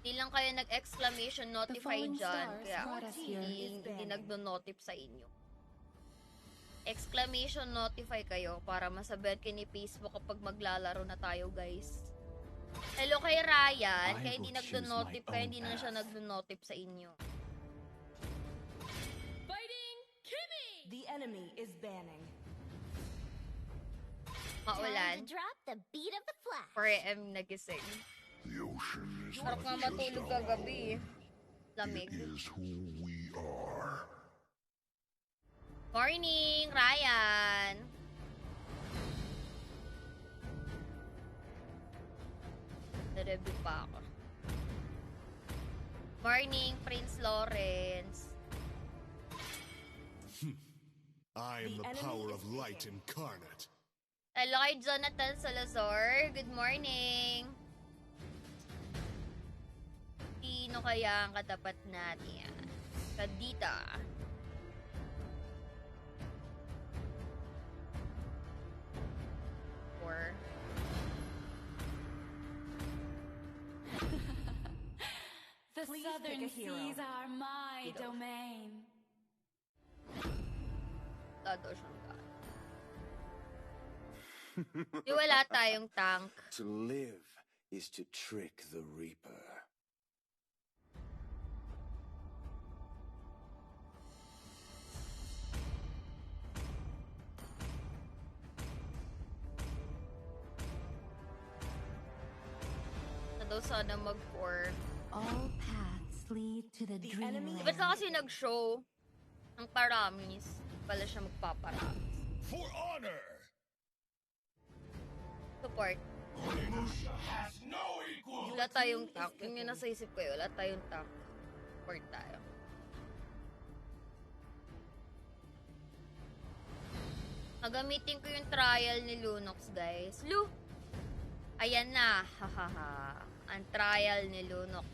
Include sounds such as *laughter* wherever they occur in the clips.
Hindi lang kayo nag-exclamation notify dyan. Kaya hindi, hindi nagno-notif sa inyo. Exclamation notify kayo para masabihan kayo ni Facebook kapag maglalaro na tayo, guys. Hello kay Ryan. Kaya hindi nagno-notif, kaya hindi na siya nagno-notif sa inyo. The enemy is banning. Maulan. drop the beat of the flag. 4am nagising. The ocean is not just matulog a kagabi. home. It is who we are. Morning, Ryan! Nare-review pa ako. Morning, Prince Lawrence. Hmm. I am The the power of light incarnate. Hello kay Jonathan Salazar. Good morning. Sino kaya ang katapat natin? Kadita. Or *laughs* The Please southern seas are my Hero. domain. daw siyang gun. Di wala tayong tank. To live is to trick the Reaper. Daw sana mag-4. All paths lead to the, The dreamland. enemy Ba't ka kasi nag-show ng paramis? Pala siya magpaparamis. For honor! Support. Wala tayong tank. Yun yung nasa isip ko eh. Wala tayong tank. Support tayo. Gagamitin ko yung trial ni Lunox, guys. Lu! Ayan na. Hahaha. Ang trial ni Lunox.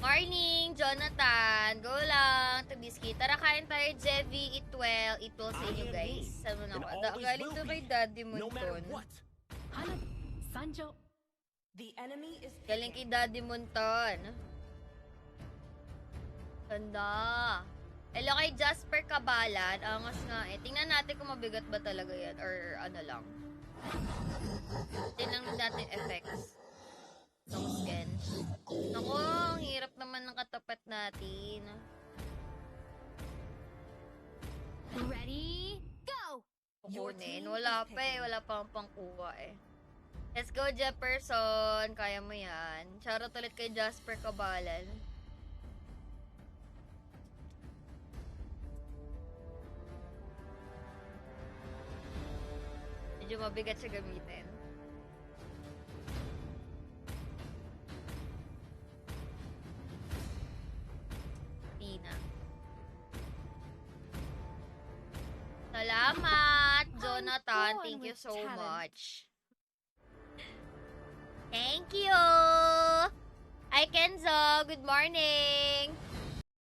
Morning, Jonathan. Go lang. Tabiski. Tara, kain tayo, Jevi. Eat well. Eat well sa inyo, guys. Sabi na ako. Galing to kay Daddy No matter Munton. what. Hanap, Sanjo. The enemy is Galing kay. Daddy Munton. Ganda. Hello kay Jasper Kabalan. Angas nga eh. Tingnan natin kung mabigat ba talaga yan or ano lang. Tingnan natin effects. ng skin. Naku, ang hirap naman ng katapat natin. Ready? Go! Kukunin. team Wala pa eh. Wala pang pangkuha eh. Let's go, Jefferson. Kaya mo yan. Shoutout ulit kay Jasper Kabalan. Medyo mabigat siya gamitin. Tina. Salamat, Jonathan. born Thank you with so much. Thank you! Hi, Kenzo. Good morning.